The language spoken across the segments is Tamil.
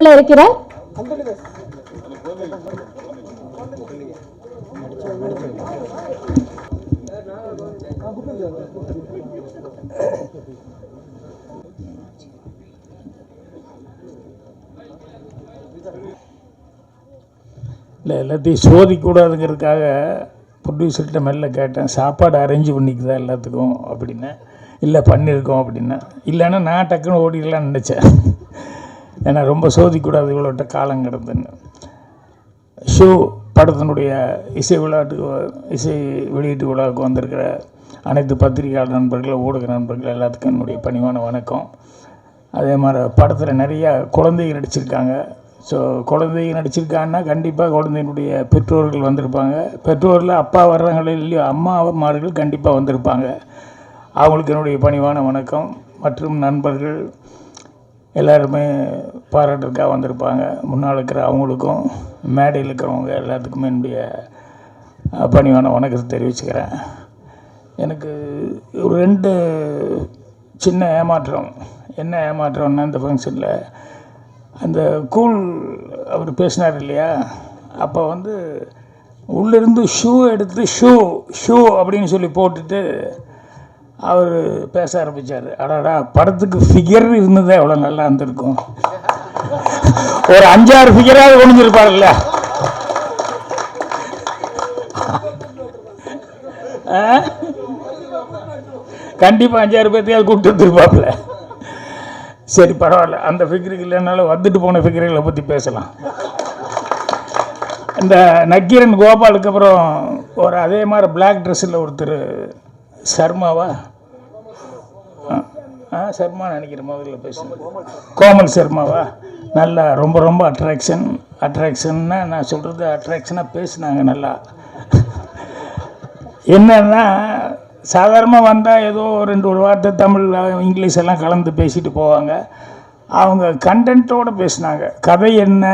இருக்கிற? இல்லை எல்லாத்தையும் சோதிக்கூடாதுங்கிறதுக்காக ப்ரொடியூசர்கிட்ட மெல்ல கேட்டேன். சாப்பாடு அரேஞ்ச் பண்ணிக்குதா எல்லாத்துக்கும் அப்படின்னு. இல்லை பண்ணியிருக்கோம் அப்படின்னா. இல்லைன்னா நான் டக்குன்னு ஓடிடலாம்னு நினச்சேன். ஏன்னா ரொம்ப சோதிக்கூடாது இவ்வளோட்ட காலம் கிடந்துன்னு. ஷோ படத்தினுடைய இசை விழாட்டுக்கு இசை வெளியீட்டு விழாவுக்கு வந்திருக்கிற அனைத்து பத்திரிகையாளர் நண்பர்கள் ஊடக நண்பர்கள் எல்லாத்துக்கும் என்னுடைய பணிவான வணக்கம். அதே மாதிரி படத்தில் நிறையா குழந்தைகள் நடிச்சிருக்காங்க. ஸோ குழந்தைங்க நடிச்சிருக்காங்கன்னா கண்டிப்பாக குழந்தையினுடைய பெற்றோர்கள் வந்திருப்பாங்க. பெற்றோரில் அப்பா வர்றாங்களோ இல்லையோ அம்மாமார்கள் கண்டிப்பாக வந்திருப்பாங்க. அவங்களுக்கு என்னுடைய பணிவான வணக்கம். மற்றும் நண்பர்கள் எல்லாருமே பாராட்டுறதுக்காக வந்திருப்பாங்க. முன்னால் இருக்கிற அவங்களுக்கும் மேடையில் இருக்கிறவங்க எல்லாத்துக்குமே என்னுடைய பணிவான வணக்கத்தை தெரிவிச்சுக்கிறேன். எனக்கு ஒரு ரெண்டு சின்ன ஏமாற்றம். என்ன ஏமாற்றம்னா இந்த ஃபங்க்ஷனில் அந்த கூல் அவர் பேசினார் இல்லையா? அப்போ வந்து உள்ளிருந்து ஷூ எடுத்து ஷூ ஷூ அப்படின்னு சொல்லி போட்டுட்டு அவர் பேச ஆரம்பித்தார் அடாடா படத்துக்கு ஃபிகர் இருந்ததே எவ்வளோ நல்லா இருந்திருக்கும். ஒரு அஞ்சாறு ஃபிகராக ஒழிஞ்சிருப்பார்ல கண்டிப்பாக அஞ்சாறு பேர்த்தையாவது கூப்பிட்டு வந்துருப்பாப்புல. சரி பரவாயில்ல. அந்த ஃபிகருக்கு இல்லைனாலும் வந்துட்டு போன ஃபிகர்களை பற்றி பேசலாம். இந்த நக்கீரன் கோபாலுக்கு அப்புறம் ஒரு அதே மாதிரி பிளாக் ட்ரெஸ்ஸில் ஒருத்தர் சர்மாவா? ஆ, ஆ சர்மா நினைக்கிறேன் முதல்ல பேசுனேன் கோமல் சர்மாவா? நல்லா ரொம்ப ரொம்ப அட்ராக்ஷன் அட்ராக்ஷன்னா நான் சொல்கிறது அட்ராக்ஷனாக பேசுனாங்க நல்லா. என்னன்னா சாதாரணமாக வந்தால் ஏதோ ரெண்டு ஒரு வார்த்தை தமிழ் இங்கிலீஷ் எல்லாம் கலந்து பேசிட்டு போவாங்க. அவங்க கண்டென்ட்டோடு பேசினாங்க. கதை என்ன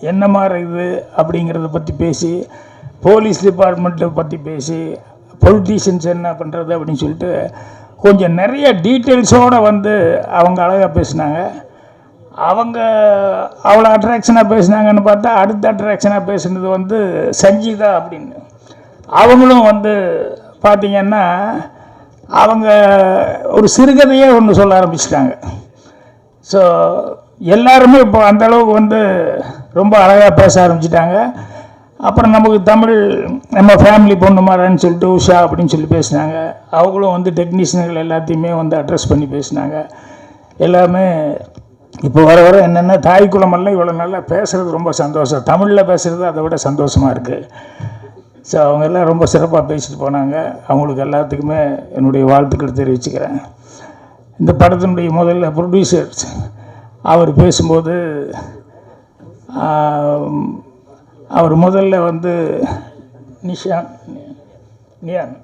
என்ன மாதிரி இது அப்படிங்கிறத பற்றி பேசி போலீஸ் டிபார்ட்மெண்ட்டை பற்றி பேசி பொலிட்டீஷியன்ஸ் என்ன பண்ணுறது அப்படின்னு சொல்லிட்டு கொஞ்சம் நிறைய டீட்டெயில்ஸோடு வந்து அவங்க அழகாக பேசினாங்க. அவங்க அவ்வளோ அட்ராக்ஷனாக பேசினாங்கன்னு பார்த்தா அடுத்த அட்ராக்ஷனாக பேசுனது வந்து சஞ்சிதா அப்படின்னு. அவங்களும் வந்து பார்த்தீங்கன்னா அவங்க ஒரு சிறுகதையே ஒன்று சொல்ல ஆரம்பிச்சிட்டாங்க. ஸோ எல்லாருமே இப்போ அந்த அளவுக்கு வந்து ரொம்ப அழகாக பேச ஆரம்பிச்சிட்டாங்க. அப்புறம் நமக்கு தமிழ் நம்ம ஃபேமிலி பொண்ணு மாதிரின்னு சொல்லிட்டு உஷா அப்படின்னு சொல்லி பேசினாங்க. அவங்களும் வந்து டெக்னீஷியன்கள் எல்லாத்தையுமே வந்து அட்ரஸ் பண்ணி பேசினாங்க. எல்லாமே இப்போ வர வர என்னென்ன தாய் இவ்வளோ நல்லா பேசுகிறது ரொம்ப சந்தோஷம். தமிழில் பேசுகிறது அதை விட சந்தோஷமாக இருக்குது ஸோ அவங்க எல்லாம் ரொம்ப சிறப்பாக பேசிட்டு போனாங்க. அவங்களுக்கு எல்லாத்துக்குமே என்னுடைய வாழ்த்துக்கள் தெரிவிச்சுக்கிறேன். இந்த படத்தினுடைய முதல்ல ப்ரொடியூசர்ஸ் அவர் பேசும்போது அவர் முதல்ல வந்து நிஷான் நியான்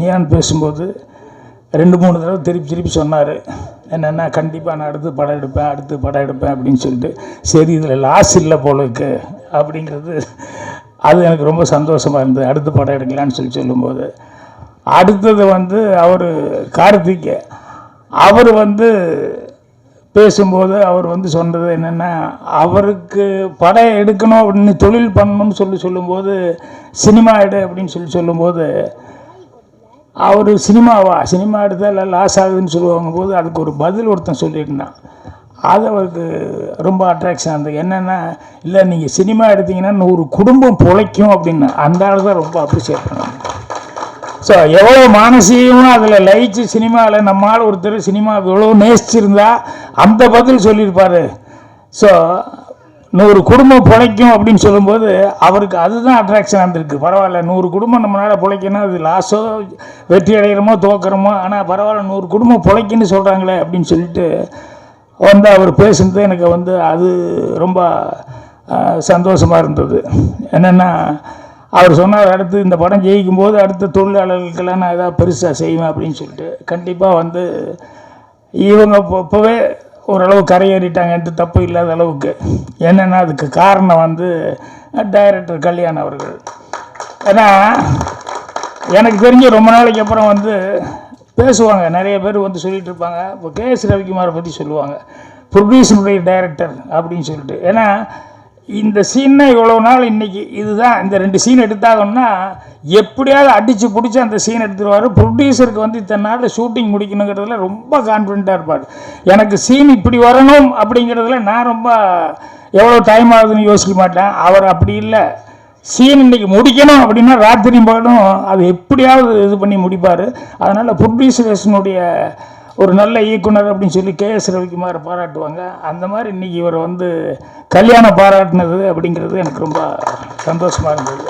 நியான் பேசும்போது ரெண்டு மூணு தடவை திருப்பி திருப்பி சொன்னார். என்னென்னா கண்டிப்பாக நான் அடுத்து படம் எடுப்பேன் அடுத்து படம் எடுப்பேன் அப்படின்னு சொல்லிட்டு சரி இதில் லாஸ் இல்லை போல இருக்கு அப்படிங்கிறது அது எனக்கு ரொம்ப சந்தோஷமாக இருந்தது. அடுத்து படம் எடுக்கலான்னு சொல்லி சொல்லும்போது. அடுத்தது வந்து அவர் கார்த்திக். அவர் வந்து பேசும்போது அவர் வந்து சொன்னது என்னென்னா அவருக்கு படம் எடுக்கணும் அப்படின்னு தொழில் பண்ணணும்னு சொல்லி சொல்லும்போது சினிமா எடு அப்படின்னு சொல்லி சொல்லும்போது அவர் சினிமாவா? சினிமா எடுத்தால் லாஸ் ஆகுதுன்னு சொல்லுவாங்க போது அதுக்கு ஒரு பதில் ஒருத்தன் சொல்லியிருந்தான். அது அவருக்கு ரொம்ப அட்ராக்ஷன் இருந்தது. என்னென்னா இல்லை நீங்கள் சினிமா எடுத்தீங்கன்னா நூறு குடும்பம் பிழைக்கும் அப்படின்னு அந்த ஆள் தான் ரொம்ப அப்ரிஷியேட் பண்ணுவாங்க ஸோ எவ்வளோ மானசீகமும் அதில் லயிச்சு சினிமாவில் நம்மால் ஒருத்தர் சினிமா எவ்வளோ நேசிச்சிருந்தா அந்த பதில் சொல்லியிருப்பார். ஸோ நூறு குடும்பம் பிழைக்கும் அப்படின்னு சொல்லும்போது அவருக்கு அதுதான் அட்ராக்ஷன் இருந்திருக்கு. பரவாயில்ல நூறு குடும்பம் நம்மளால் பிழைக்கணும் அது லாஸோ வெற்றி அடைகிறோமோ தோக்கிறோமோ ஆனால் பரவாயில்ல நூறு குடும்பம் பிழைக்குன்னு சொல்கிறாங்களே அப்படின்னு சொல்லிட்டு வந்து அவர் பேசுனது எனக்கு வந்து அது ரொம்ப சந்தோஷமாக இருந்தது. என்னென்னா அவர் சொன்னார் அடுத்து இந்த படம் ஜெயிக்கும் போது அடுத்த தொழிலாளர்களுக்கெல்லாம் நான் எதாவது பெருசாக செய்வேன் அப்படின்னு சொல்லிட்டு கண்டிப்பாக வந்து இவங்க இப்போவே ஓரளவு கரையேறிட்டாங்க. எந்த தப்பு இல்லாத அளவுக்கு. என்னென்னா அதுக்கு காரணம் வந்து டைரக்டர் கல்யாண் அவர்கள். ஏன்னா எனக்கு தெரிஞ்சு ரொம்ப நாளைக்கு அப்புறம் வந்து பேசுவாங்க. நிறைய பேர் வந்து சொல்லிகிட்டு இருப்பாங்க. இப்போ கே எஸ் ரவிக்குமாரை பற்றி சொல்லுவாங்க. ப்ரொடியூசருடைய டைரக்டர் அப்படின்னு சொல்லிட்டு. ஏன்னா இந்த சீனை இவ்வளோ நாள் இன்றைக்கி இதுதான். இந்த ரெண்டு சீன் எடுத்தாங்கன்னா எப்படியாவது அடித்து பிடிச்சி அந்த சீன் எடுத்துருவார். ப்ரொடியூசருக்கு வந்து இத்தனை நாளில் ஷூட்டிங் முடிக்கணுங்கிறதுல ரொம்ப கான்ஃபிடண்ட்டாக இருப்பார். எனக்கு சீன் இப்படி வரணும் அப்படிங்கிறதுல நான் ரொம்ப எவ்வளோ டைம் ஆகுதுன்னு யோசிக்க மாட்டேன். அவர் அப்படி இல்லை. சீன் இன்னைக்கு முடிக்கணும் அப்படின்னா ராத்திரி பகலும் அது எப்படியாவது இது பண்ணி முடிப்பார். அதனால் ப்ரொடியூசர்ஸினுடைய ஒரு நல்ல இயக்குனர் அப்படின்னு சொல்லி கே எஸ் ரவிக்குமார் பாராட்டுவாங்க. அந்த மாதிரி இன்னைக்கு இவர் வந்து கல்யாணம் பாராட்டினது அப்படிங்கிறது எனக்கு ரொம்ப சந்தோஷமாக இருந்தது.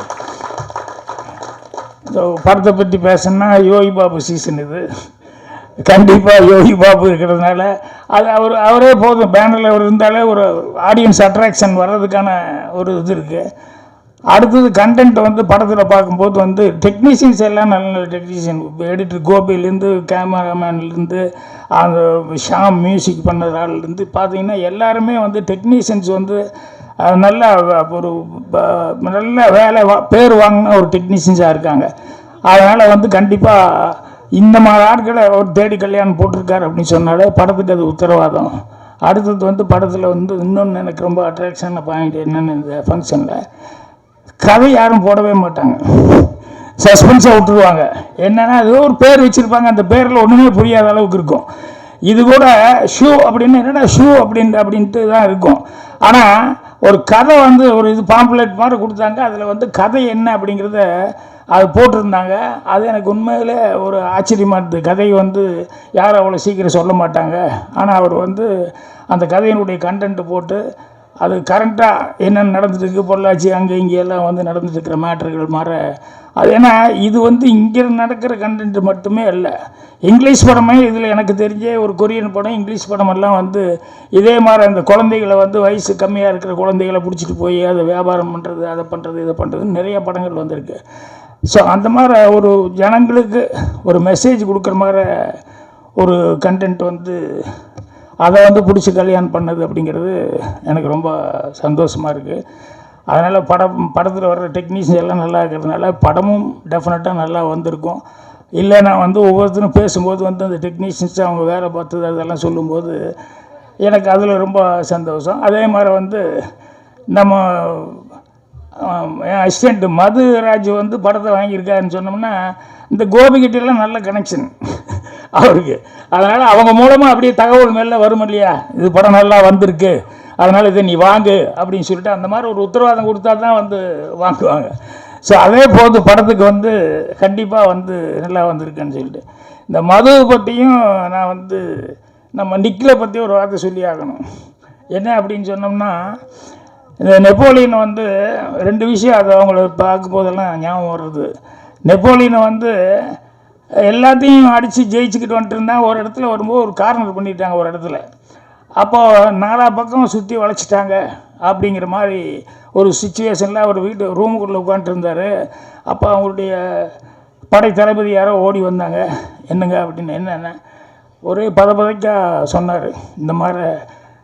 ஸோ படத்தை பற்றி பேசணும்னா யோகி பாபு சீசன் இது. கண்டிப்பாக யோகி பாபு இருக்கிறதுனால அது அவர் அவரே போதும். பேனரில் அவர் இருந்தாலே ஒரு ஆடியன்ஸ் அட்ராக்ஷன் வர்றதுக்கான ஒரு இது இருக்குது அடுத்தது கண்டென்ட் வந்து படத்தில் பார்க்கும்போது வந்து டெக்னீஷியன்ஸ் எல்லாம் நல்ல நல்ல டெக்னீஷியன் எடிட்டர் கோபிலேருந்து கேமராமேன்லேருந்து அந்த ஷாம் மியூசிக் பண்ணதாலேருந்து பார்த்தீங்கன்னா எல்லாருமே வந்து டெக்னீஷியன்ஸ் வந்து நல்ல ஒரு ப- நல்ல வேலை வா- பேர் வாங்கின ஒரு டெக்னீஷியன்ஸாக இருக்காங்க. அதனால் வந்து கண்டிப்பாக இந்த மாதிரி ஆட்களை ஒரு தேடி கல்யாணம் போட்டிருக்காரு அப்படின்னு சொன்னாலே படத்துக்கு அது உத்தரவாதம். அடுத்தது வந்து படத்தில் வந்து இன்னொன்று எனக்கு ரொம்ப அட்ராக்ஷனான பாயிண்ட் என்னென்னு இந்த ஃபங்க்ஷனில் கதை யாரும் போடவே மாட்டாங்க. சஸ்பென்ஸை விட்டுருவாங்க. என்னன்னா ஏதோ ஒரு பேர் வச்சுருப்பாங்க. அந்த பேரில் ஒன்றுமே புரியாத அளவுக்கு இருக்கும். இது கூட ஷூ அப்படின்னு என்னடா ஷூ அப்படின் அப்படின்ட்டு தான் இருக்கும். ஆனால் ஒரு கதை வந்து ஒரு இது பாம்புலேட் மாதிரி கொடுத்தாங்க. அதில் வந்து கதை என்ன அப்படிங்கிறத அது போட்டிருந்தாங்க. அது எனக்கு உண்மையிலே ஒரு ஆச்சரியமாக இருந்தது. கதையை வந்து யாரும் அவ்வளோ சீக்கிரம் சொல்ல மாட்டாங்க. ஆனால் அவர் வந்து அந்த கதையினுடைய கண்டென்ட்டு போட்டு அது கரண்ட்டாக என்னென்ன நடந்துட்டுருக்கு பொள்ளாச்சி அங்கே இங்கே எல்லாம் வந்து நடந்துட்டுருக்கிற மேட்டர்கள் மாற. அது ஏன்னா இது வந்து இங்கே நடக்கிற கண்டென்ட் மட்டுமே இல்லை இங்கிலீஷ் படமே இதில் எனக்கு தெரிஞ்ச ஒரு கொரியன் படம் இங்கிலீஷ் படமெல்லாம் வந்து இதே மாதிரி அந்த குழந்தைகளை வந்து வயசு கம்மியாக இருக்கிற குழந்தைகளை பிடிச்சிட்டு போய் அதை வியாபாரம் பண்ணுறது அதை பண்ணுறது இதை பண்ணுறதுன்னு நிறைய படங்கள் வந்திருக்கு. ஸோ அந்த மாதிரி ஒரு ஜனங்களுக்கு ஒரு மெசேஜ் கொடுக்குற மாதிரி ஒரு கண்டென்ட் வந்து அதை வந்து பிடிச்சி கல்யாணம் பண்ணது அப்படிங்கிறது எனக்கு ரொம்ப சந்தோஷமாக இருக்குது அதனால் படம் படத்தில் வர்ற டெக்னீஷியன் எல்லாம் நல்லா இருக்கிறதுனால படமும் டெஃபினட்டாக நல்லா வந்திருக்கும். இல்லை நான் வந்து ஒவ்வொருத்தரும் பேசும்போது வந்து அந்த டெக்னீஷியன்ஸ் அவங்க வேலை பார்த்தது அதெல்லாம் சொல்லும்போது எனக்கு அதில் ரொம்ப சந்தோஷம். அதே மாதிரி வந்து நம்ம என் அசிஸ்டண்ட் மதுராஜ் வந்து படத்தை வாங்கியிருக்காருன்னு சொன்னோம்னா இந்த கோபிகிட்டெல்லாம் நல்ல கனெக்ஷன் அவருக்கு. அதனால் அவங்க மூலமாக அப்படியே தகவல் மேலே வரும் இல்லையா? இது படம் நல்லா வந்திருக்கு. அதனால் இதை நீ வாங்கு அப்படின்னு சொல்லிட்டு அந்த மாதிரி ஒரு உத்தரவாதம் கொடுத்தா தான் வந்து வாங்குவாங்க. ஸோ அதே போது படத்துக்கு வந்து கண்டிப்பாக வந்து நல்லா வந்திருக்குன்னு சொல்லிட்டு. இந்த மது பற்றியும் நான் வந்து நம்ம நிக்கிலை பற்றி ஒரு வார்த்தை சொல்லி ஆகணும். என்ன அப்படின்னு சொன்னோம்னா இந்த நெப்போலியன் வந்து ரெண்டு விஷயம் அது அவங்கள பார்க்கும்போதெல்லாம் ஞாபகம் வர்றது. நெப்போலியனை வந்து எல்லாத்தையும் அடித்து ஜெயிச்சுக்கிட்டு வந்துட்டு இருந்தான் ஒரு இடத்துல வரும்போது ஒரு கார்னர் பண்ணிட்டாங்க ஒரு இடத்துல. அப்போது நாலா பக்கம் சுற்றி வளைச்சிட்டாங்க அப்படிங்கிற மாதிரி ஒரு சுச்சுவேஷனில் அவர் வீட்டு ரூமுக்குள்ளே உட்காந்துருந்தார் அப்போ அவங்களுடைய படை தளபதி யாரோ ஓடி வந்தாங்க. என்னங்க அப்படின்னு என்னென்ன ஒரே பதபதைக்கா சொன்னார். இந்த மாதிரி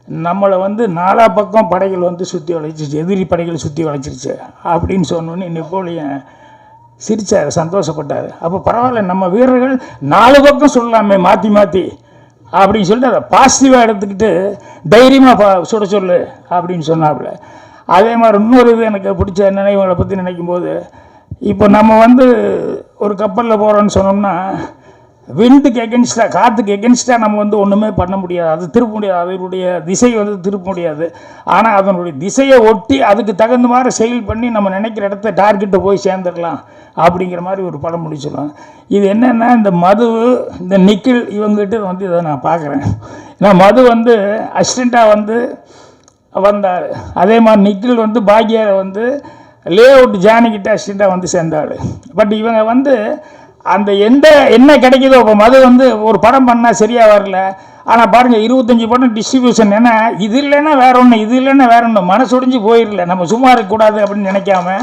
நம்மளை வந்து நாலா பக்கம் படைகள் வந்து சுற்றி வளைச்சிச்சு எதிரி படைகள் சுற்றி வளைச்சிருச்சு அப்படின்னு சொன்னோன்னே நெப்போலியன் சிரிச்சார் சந்தோஷப்பட்டார். அப்போ பரவாயில்ல நம்ம வீரர்கள் நாலு பக்கம் சொல்லலாமே மாற்றி மாற்றி அப்படின்னு சொல்லிட்டு அதை பாசிட்டிவாக எடுத்துக்கிட்டு தைரியமாக பா சுட சொல்லு அப்படின்னு சொன்னாப்புல. அதே மாதிரி இன்னொரு இது எனக்கு பிடிச்ச நினைவுகளை பற்றி நினைக்கும் போது இப்போ நம்ம வந்து ஒரு கப்பலில் போகிறோன்னு சொன்னோம்னா விண்டுக்கு எகென்ஸ்டாக காற்றுக்கு எகென்ஸ்டாக நம்ம வந்து ஒன்றுமே பண்ண முடியாது. அது திருப்ப முடியாது. அதனுடைய திசை வந்து திருப்ப முடியாது. ஆனால் அதனுடைய திசையை ஒட்டி அதுக்கு தகுந்த மாதிரி செயல் பண்ணி நம்ம நினைக்கிற இடத்த டார்கெட்டை போய் சேர்ந்துடலாம் அப்படிங்கிற மாதிரி ஒரு படம் முடிச்சிடலாம் இது என்னென்னா இந்த மது இந்த நிக்கில் இவங்ககிட்ட வந்து இதை நான் பார்க்குறேன். ஏன்னா மது வந்து அசிஸ்டண்ட்டாக வந்து வந்தார். அதே மாதிரி நிக்கில் வந்து பாக்யாரை வந்து லே அவுட் ஜானிக்கிட்ட அசிஸ்டண்ட்டாக வந்து சேர்ந்தாள் பட் இவங்க வந்து அந்த எந்த என்ன கிடைக்குதோ இப்போ மது வந்து ஒரு படம் பண்ணால் சரியாக வரல. ஆனால் பாருங்கள் இருபத்தஞ்சி படம் டிஸ்ட்ரிபியூஷன் ஏன்னா இது இல்லைன்னா வேற ஒன்று இது இல்லைன்னா வேற ஒன்று மனசுடிஞ்சு போயிடல நம்ம சும்மா இருக்கக்கூடாது அப்படின்னு நினைக்காம.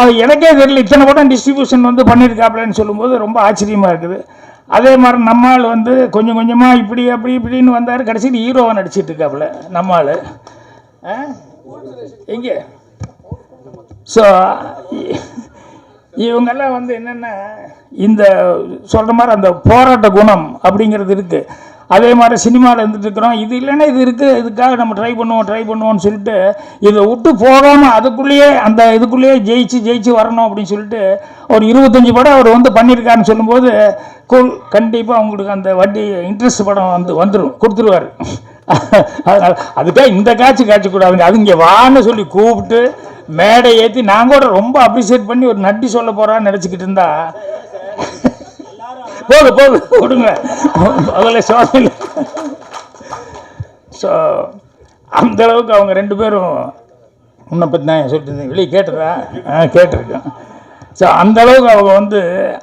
அது எனக்கே தெரியல இத்தனை படம் டிஸ்ட்ரிபியூஷன் வந்து பண்ணியிருக்காப்லன்னு சொல்லும்போது ரொம்ப ஆச்சரியமாக இருக்குது. அதே மாதிரி நம்மால் வந்து கொஞ்சம் கொஞ்சமாக இப்படி அப்படி இப்படின்னு வந்தார். கடைசியில் ஹீரோவை நடிச்சிட்டு இருக்காப்புல நம்மால். எங்கே? ஸோ இவங்கெல்லாம் வந்து என்னென்ன இந்த சொல்கிற மாதிரி அந்த போராட்ட குணம் அப்படிங்கிறது இருக்குது அதே மாதிரி சினிமாவில் இருந்துட்டு இருக்கிறோம். இது இல்லைன்னா இது இருக்குது இதுக்காக நம்ம ட்ரை பண்ணுவோம் ட்ரை பண்ணுவோம்னு சொல்லிட்டு இதை விட்டு போகாமல் அதுக்குள்ளேயே அந்த இதுக்குள்ளேயே ஜெயிச்சு ஜெயிச்சு வரணும் அப்படின்னு சொல்லிட்டு ஒரு இருபத்தஞ்சி படம் அவர் வந்து பண்ணியிருக்காருன்னு சொல்லும்போது கூல் கண்டிப்பாக அவங்களுக்கு அந்த வட்டி இன்ட்ரெஸ்ட் படம் வந்து வந்துடும் கொடுத்துருவாரு. அதனால் அதுக்காக இந்த காட்சி காட்சி அது இங்கே வான்னு சொல்லி கூப்பிட்டு மேடை ஏற்றி நான் கூட ரொம்ப அப்ரிசியேட் பண்ணி ஒரு நட்டி சொல்ல போகிறான்னு நினச்சிக்கிட்டு இருந்தா. போது போது விடுங்க அதில் சோதனை ஸோ அந்த அளவுக்கு அவங்க ரெண்டு பேரும் உன்னை பற்றி நான் சொல்லிட்டு இருந்தேன். வெளியே கேட்டுறா? ஆ கேட்டிருக்கேன். ஸோ அந்த அளவுக்கு அவங்க வந்து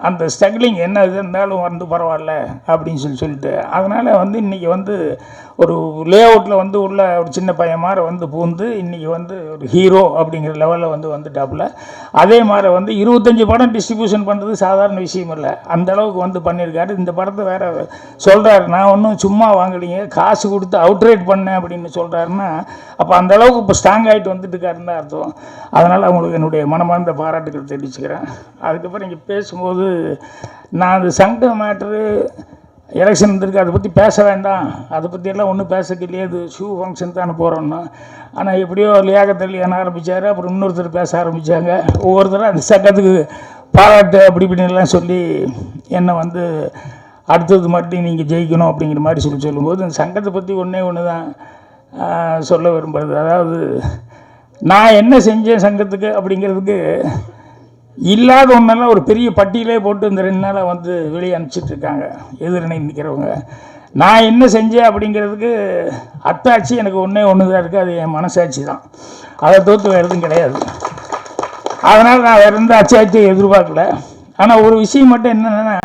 அந்த ஸ்ட்ரகிளிங் என்ன இது இருந்தாலும் வந்து பரவாயில்ல அப்படின்னு சொல்லி சொல்லிட்டு அதனால் வந்து இன்றைக்கி வந்து ஒரு லே அவுட்டில் வந்து உள்ள ஒரு சின்ன பையன் மாதிரி வந்து பூந்து இன்றைக்கி வந்து ஒரு ஹீரோ அப்படிங்கிற லெவலில் வந்து வந்துட்டாப்புல. அதே மாதிரி வந்து இருபத்தஞ்சி படம் டிஸ்ட்ரிபியூஷன் பண்ணுறது சாதாரண விஷயம் இல்லை. அந்த அளவுக்கு வந்து பண்ணியிருக்காரு இந்த படத்தை வேறு சொல்கிறாரு நான் ஒன்றும் சும்மா வாங்கலீங்க காசு கொடுத்து அவுட்ரேட் பண்ணேன் அப்படின்னு சொல்கிறாருன்னா அப்போ அந்தளவுக்கு இப்போ ஸ்ட்ராங் ஆகிட்டு வந்துட்டுருக்காருன்னு தான் அர்த்தம். அதனால் அவங்களுக்கு என்னுடைய மனமார்ந்த பாராட்டுகள் தெரிவிச்சுக்கிறேன். அதுக்கப்புறம் இங்கே பேசும்போது நான் அந்த சங்க மேட்ரு எலெக்ஷன் வந்திருக்கு அதை பற்றி பேச வேண்டாம். அதை பற்றியெல்லாம் ஒன்றும் பேசக்கு இல்லையே. இது ஷூ ஃபங்க்ஷன் தானே போகிறோம்னா ஆனால் எப்படியோ லியாகத்தள்ளி என ஆரம்பித்தார் அப்புறம் இன்னொருத்தர் பேச ஆரம்பித்தாங்க ஒவ்வொருத்தரும் அந்த சங்கத்துக்கு பாராட்டு அப்படி இப்படின்லாம் சொல்லி என்னை வந்து அடுத்தது மட்டும் நீங்கள் ஜெயிக்கணும் அப்படிங்கிற மாதிரி சொல்லி சொல்லும்போது அந்த சங்கத்தை பற்றி ஒன்றே ஒன்று தான் சொல்ல விரும்புறது. அதாவது நான் என்ன செஞ்சேன் சங்கத்துக்கு அப்படிங்கிறதுக்கு இல்லாத ஒன்றெல்லாம் ஒரு பெரிய பட்டியலே போட்டு இந்த ரெண்டு நாளாக வந்து வெளியே அனுப்பிச்சிட்ருக்காங்க எதிரணை நிற்கிறவங்க நான் என்ன செஞ்சேன் அப்படிங்கிறதுக்கு அத்தாட்சி எனக்கு ஒன்றே ஒன்று தான் இருக்குது அது என் மனசாட்சி தான். அதை தோற்று வேறு எதுவும் கிடையாது. அதனால் நான் வேறு எந்த அச்சாட்சியை எதிர்பார்க்கல. ஆனால் ஒரு விஷயம் மட்டும் என்னென்னா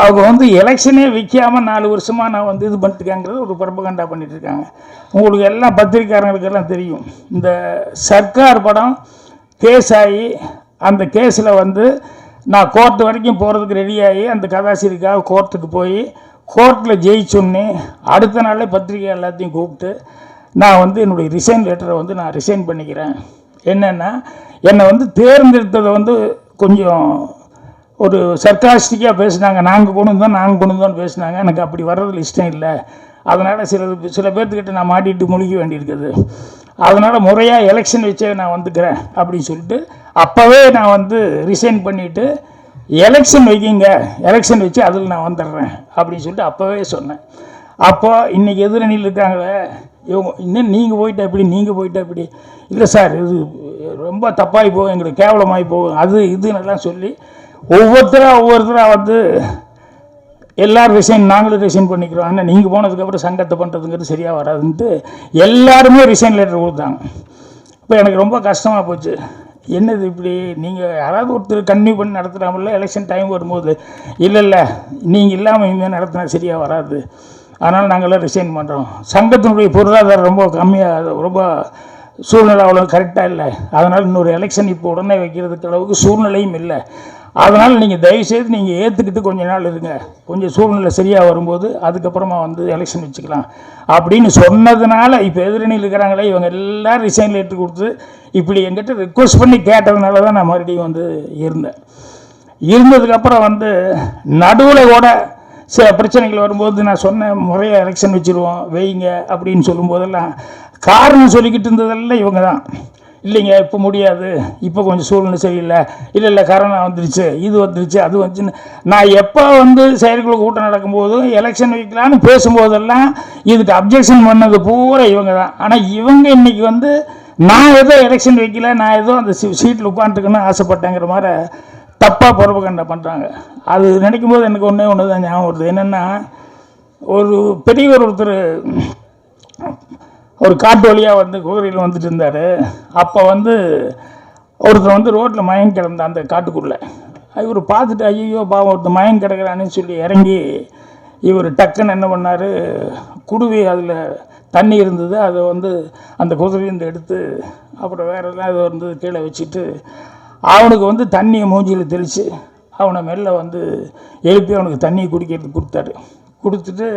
அவங்க வந்து எலெக்ஷனே விற்காமல் நாலு வருஷமாக நான் வந்து இது பண்ணிட்டுருக்காங்கிறது ஒரு பரப்பகண்டா பண்ணிகிட்ருக்காங்க இருக்காங்க உங்களுக்கு எல்லாம் பத்திரிக்காரங்களுக்கெல்லாம் தெரியும். இந்த சர்க்கார் படம் கேஸ் ஆகி அந்த கேஸில் வந்து நான் கோர்ட்டு வரைக்கும் போகிறதுக்கு ரெடியாகி அந்த கதாசிரிக்காக கோர்ட்டுக்கு போய் கோர்ட்டில் ஜெயிச்சோன்னே அடுத்த நாளே பத்திரிக்கை எல்லாத்தையும் கூப்பிட்டு நான் வந்து என்னுடைய ரிசைன் லெட்டரை வந்து நான் ரிசைன் பண்ணிக்கிறேன். என்னென்னா என்னை வந்து தேர்ந்தெடுத்ததை வந்து கொஞ்சம் ஒரு சர்க்காஸ்டிக்காக பேசுனாங்க. நாங்கள் கொண்டு வந்தோம் நாங்கள் கொண்டு வந்தோம்னு பேசுனாங்க. எனக்கு அப்படி வர்றதுல இஷ்டம் இல்லை. அதனால் சில சில பேர்த்துக்கிட்ட நான் மாட்டிட்டு முழிக்க வேண்டியிருக்குது. அதனால் முறையாக எலெக்ஷன் வச்சே நான் வந்துக்கிறேன் அப்படின்னு சொல்லிட்டு அப்போவே நான் வந்து ரிசைன் பண்ணிவிட்டு எலெக்ஷன் வைக்கிங்க எலெக்ஷன் வச்சு அதில் நான் வந்துடுறேன் அப்படின்னு சொல்லிட்டு அப்போவே சொன்னேன். அப்போ இன்றைக்கி எதிரணியில் இருக்காங்களே இவங்க இன்னும் நீங்கள் போயிட்டா எப்படி நீங்கள் போயிட்டா எப்படி? இல்லை சார் இது ரொம்ப தப்பாகி போகும் எங்களுக்கு கேவலமாகி போகும் அது இதுன்னெல்லாம் சொல்லி ஒவ்வொருத்தராக ஒவ்வொருத்தராக வந்து எல்லோரும் ரிசைன் நாங்களும் ரிசைன் பண்ணிக்கிறோம். ஆனால் நீங்கள் போனதுக்கப்புறம் சங்கத்தை பண்ணுறதுங்கிறது சரியாக வராதுன்ட்டு எல்லாருமே ரிசைன் லெட்டர் கொடுத்தாங்க. இப்போ எனக்கு ரொம்ப கஷ்டமாக போச்சு. என்னது இப்படி? நீங்கள் யாராவது ஒருத்தர் கன்வியூ பண்ணி நடத்துகிறாமல்ல எலெக்ஷன் டைம் வரும்போது. இல்லை இல்லை நீங்கள் இல்லாமல் இனிமேல் நடத்தினா சரியாக வராது. அதனால் நாங்கள்லாம் ரிசைன் பண்ணுறோம் சங்கத்தினுடைய பொருளாதாரம் ரொம்ப கம்மியாக ரொம்ப சூழ்நிலை அவ்வளோ கரெக்டாக இல்லை. அதனால் இன்னொரு எலெக்ஷன் இப்போ உடனே வைக்கிறதுக்கு அளவுக்கு சூழ்நிலையும் இல்லை. அதனால் நீங்கள் தயவுசெய்து நீங்கள் ஏற்றுக்கிட்டு கொஞ்ச நாள் இருங்க. கொஞ்சம் சூழ்நிலை சரியாக வரும்போது அதுக்கப்புறமா வந்து எலெக்ஷன் வச்சுக்கலாம். அப்படின்னு சொன்னதுனால இப்போ எதிரணியில் இருக்கிறாங்களே இவங்க எல்லாரும் ரிசைன் லெட்டர் கொடுத்து இப்படி என்கிட்ட ரிக்வஸ்ட் பண்ணி கேட்டதுனால தான் நான் மறுபடியும் வந்து இருந்தேன். இருந்ததுக்கப்புறம் வந்து நடுவில் கூட சில பிரச்சனைகள் வரும்போது நான் சொன்ன முறையாக எலெக்ஷன் வச்சுருவோம் வைங்க அப்படின்னு சொல்லும்போதெல்லாம் காரணம் சொல்லிக்கிட்டு இருந்ததெல்லாம் இவங்க தான் இல்லைங்க இப்போ முடியாது. இப்போ கொஞ்சம் சூழ்நிலை சரியில்லை. இல்லை இல்லை கரோனா வந்துருச்சு இது வந்துருச்சு அது வந்துச்சுன்னு நான் எப்போ வந்து செயற்குழு கூட்டம் நடக்கும்போதும் எலெக்ஷன் வைக்கலான்னு பேசும்போதெல்லாம் இதுக்கு அப்ஜெக்ஷன் பண்ணது பூரா இவங்க தான் ஆனால் இவங்க இன்னைக்கு வந்து நான் ஏதோ எலெக்ஷன் வைக்கல நான் ஏதோ அந்த சீட்டில் உட்காந்துருக்கணும்னு ஆசைப்பட்டேங்கிற மாதிரி தப்பாக புறப்பகண்டை பண்ணுறாங்க அது நினைக்கும் போது எனக்கு ஒன்றே ஒன்று தான் ஞாபகம் வருது. என்னென்னா ஒரு பெரியவர் ஒருத்தர் ஒரு காட்டு வழியாக வந்து குதிரையில் வந்துட்டு இருந்தார். அப்போ வந்து ஒருத்தர் வந்து ரோட்டில் மயங்கி கிடந்த அந்த காட்டுக்குள்ளே. இவர் பார்த்துட்டு ஐயோ பாவம் ஒருத்தர் மயங்கி கிடக்குறான்னு சொல்லி இறங்கி இவர் டக்குன்னு என்ன பண்ணார்? குடுவி அதில் தண்ணி இருந்தது. அதை வந்து அந்த குதிரையிலேருந்து எடுத்து அப்புறம் வேறு எல்லாம் அது வந்து கீழே வச்சுட்டு அவனுக்கு வந்து தண்ணியை மூஞ்சியில் தெளித்து அவனை மெல்ல வந்து எழுப்பி அவனுக்கு தண்ணியை குடிக்கிறதுக்கு கொடுத்தாரு. கொடுத்துட்டு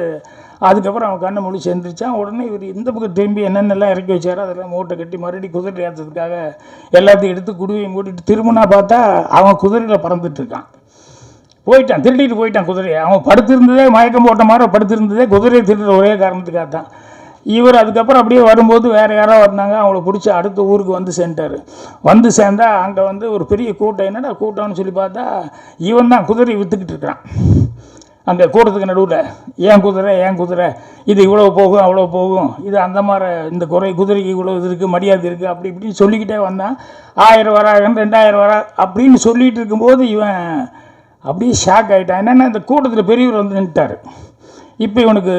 அதுக்கப்புறம் அவன் கண்ணை முழு சேர்ந்துருச்சான் உடனே இவர் இந்த பக்கம் திரும்பி என்னென்னலாம் இறக்கி வச்சாரோ அதெல்லாம் மூட்டை கட்டி மறுபடியும் குதிரை ஏற்றதுக்காக எல்லாத்தையும் எடுத்து குடுவையும் கூட்டிட்டு திரும்பினா பார்த்தா அவன் குதிரையில் பறந்துட்டு இருக்கான். போயிட்டான் திருடிட்டு போயிட்டான் குதிரையை. அவன் படுத்திருந்ததே மயக்கம் போட்ட மாதிரி படுத்திருந்ததே குதிரையை திருடுற ஒரே காரணத்துக்காக தான். இவர் அதுக்கப்புறம் அப்படியே வரும்போது வேறு யாரோ வந்தாங்க அவங்கள பிடிச்சி அடுத்த ஊருக்கு வந்து சென்றார் வந்து சேர்ந்தா அங்கே வந்து ஒரு பெரிய கூட்டம் என்னடா கூட்டம்னு சொல்லி பார்த்தா இவன் தான் குதிரை விற்றுக்கிட்டு இருக்கான். அங்கே கூட்டத்துக்கு நடுவில் ஏன் குதிரை ஏன் குதிரை? இது இவ்வளோ போகும் அவ்வளோ போகும். இது அந்த மாதிரி இந்த குறை குதிரைக்கு இவ்வளோ இது இருக்குது மரியாதை இருக்குது அப்படி இப்படின்னு சொல்லிக்கிட்டே வந்தான். ஆயிரம் வராகன் ரெண்டாயிரம் வரா அப்படின்னு சொல்லிகிட்டு இருக்கும்போது இவன் அப்படியே ஷாக் ஆகிட்டான் என்னென்னா இந்த கூட்டத்தில் பெரியவர் வந்து நின்ட்டார் இப்போ இவனுக்கு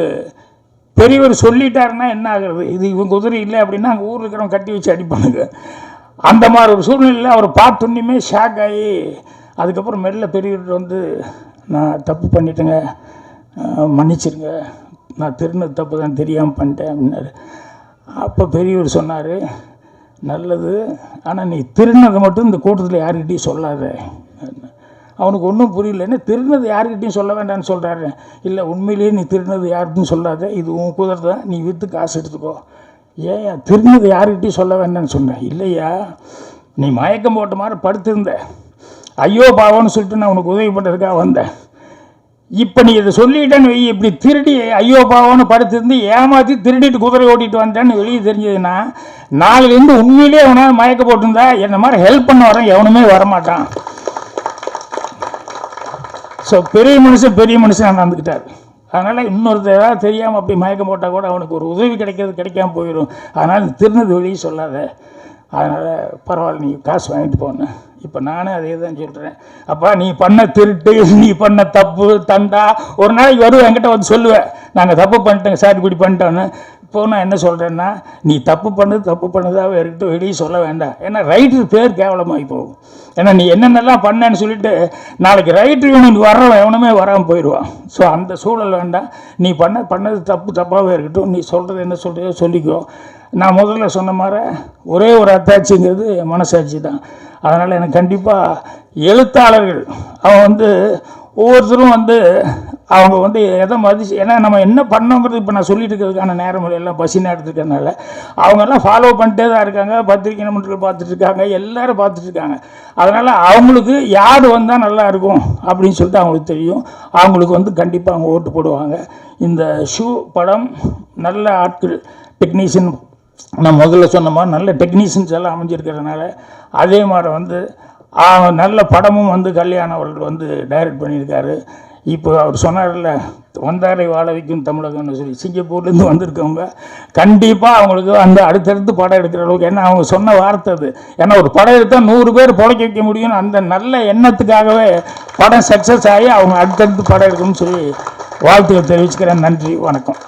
பெரியவர் சொல்லிட்டாருன்னா என்ன ஆகுறது? இது இவன் குதிரை இல்லை அப்படின்னா அங்கே ஊரில் இருக்கிறவங்க கட்டி வச்சு அடிப்பானுங்க. அந்த மாதிரி ஒரு சூழ்நிலையில் அவர் பார்த்தோன்னையுமே ஷாக் ஆகி அதுக்கப்புறம் மெல்ல பெரியவர் வந்து நான் தப்பு பண்ணிட்டேங்க. மன்னிச்சிருங்க. நான் திருநது தப்பு தான் தெரியாமல் பண்ணிட்டேன் அப்படின்னாரு. அப்போ பெரியவர் சொன்னார் நல்லது ஆனால் நீ திருநதை மட்டும் இந்த கூட்டத்தில் யாருக்கிட்டையும் சொல்லாத. அவனுக்கு ஒன்றும் புரியலன்னு திருநது யாருக்கிட்டையும் சொல்ல வேண்டாம்னு சொல்கிறாரு இல்லை உண்மையிலேயே நீ திருநது யாருக்கும் சொல்லாத. இது உன் குதிரை தான் நீ விற்று காசு எடுத்துக்கோ. ஏன் திருநது யாருக்கிட்டையும் சொல்ல வேண்டாம்னு சொன்னேன் இல்லையா நீ மயக்கம் போட்ட மாதிரி படுத்திருந்த. ஐயோ பாவம்னு சொல்லிட்டு நான் உனக்கு உதவி பண்ணுறதுக்காக வந்தேன். இப்போ நீ இதை சொல்லிட்டேன்னு வை இப்படி திருடி ஐயோ பாவம்னு படுத்திருந்து ஏமாற்றி திருடிட்டு குதிரை ஓட்டிட்டு வந்தேன்னு வெளியே தெரிஞ்சதுன்னா நாளிலேருந்து உண்மையிலேயே அவனால் மயக்க போட்டிருந்தா என்ன மாதிரி ஹெல்ப் பண்ண வரேன் எவனுமே வரமாட்டான். ஸோ பெரிய மனுஷன் பெரிய மனுஷன் நடந்துக்கிட்டார். அதனால் இன்னொருத்தராக தெரியாமல் அப்படி மயக்கம் போட்டால் கூட அவனுக்கு ஒரு உதவி கிடைக்கிறது கிடைக்காம போயிடும். அதனால் திருந்தது திருநது சொல்லாத. அதனால் பரவாயில்ல நீ காசு வாங்கிட்டு போனேன். இப்போ நானும் அதே தான் சொல்கிறேன் அப்பா நீ பண்ண திருட்டு நீ பண்ண தப்பு தண்டா ஒரு நாளைக்கு வருவேன் என்கிட்ட வந்து சொல்லுவேன். நாங்கள் தப்பு பண்ணிட்டோங்க சார் இப்படி பண்ணிட்டோன்னு இப்போ நான் என்ன சொல்கிறேன்னா நீ தப்பு பண்ணது தப்பு பண்ணதாகவே இருக்கட்டும் வெளியே சொல்ல வேண்டாம். ஏன்னா ரைட்டர் பேர் கேவலமாகி போகும். ஏன்னா நீ என்னென்னலாம் பண்ணேன்னு சொல்லிட்டு நாளைக்கு ரைட்டர் இவனுக்கு வர்றவன் எவனுமே வராமல் போயிடுவான். ஸோ அந்த சூழல் வேண்டாம். நீ பண்ண பண்ணது தப்பு தப்பாகவே இருக்கட்டும். நீ சொல்கிறது என்ன சொல்கிறதோ சொல்லிக்கோ. நான் முதல்ல சொன்ன மாதிரி ஒரே ஒரு அத்தாட்சிங்கிறது மனசாட்சி தான். அதனால் எனக்கு கண்டிப்பாக எழுத்தாளர்கள் அவன் வந்து ஒவ்வொருத்தரும் வந்து அவங்க வந்து எதை மதிச்சு ஏன்னா நம்ம என்ன பண்ணோங்கிறது இப்போ நான் சொல்லிட்டு இருக்கிறதுக்கான நேரம் எல்லாம் பசி நேரத்துக்கிறதுனால அவங்கெல்லாம் ஃபாலோ பண்ணிட்டே தான் இருக்காங்க. பத்திரிகை நம்மளுக்கு பார்த்துட்டு இருக்காங்க. பார்த்துட்ருக்காங்க பார்த்துட்டு இருக்காங்க. அதனால் அவங்களுக்கு யார் வந்தால் நல்லா இருக்கும் அப்படின்னு சொல்லிட்டு அவங்களுக்கு தெரியும். அவங்களுக்கு வந்து கண்டிப்பாக அவங்க ஓட்டு போடுவாங்க. இந்த ஷூ படம் நல்ல ஆட்கள் டெக்னீஷியன் நான் முதல்ல சொன்ன மாதிரி நல்ல டெக்னீஷியன்ஸ் எல்லாம் அமைஞ்சிருக்கிறதுனால அதே மாதிரி வந்து நல்ல படமும் வந்து கல்யாணம் அவர்கள் வந்து டைரக்ட் பண்ணியிருக்காரு. இப்போ அவர் சொன்னார்ல வந்தாரை வாழ வைக்கும் தமிழகம்னு சொல்லி சிங்கப்பூர்லேருந்து வந்திருக்கவங்க கண்டிப்பாக அவங்களுக்கு அந்த அடுத்தடுத்து படம் எடுக்கிற அளவுக்கு. ஏன்னா அவங்க சொன்ன வார்த்தை அது. ஏன்னா ஒரு படம் எடுத்தால் நூறு பேர் புழைக்க வைக்க முடியும் அந்த நல்ல எண்ணத்துக்காகவே படம் சக்ஸஸ் ஆகி அவங்க அடுத்தடுத்து படம் எடுக்கணும்னு சொல்லி வாழ்த்துக்கள் தெரிவிச்சுக்கிறேன். நன்றி வணக்கம்.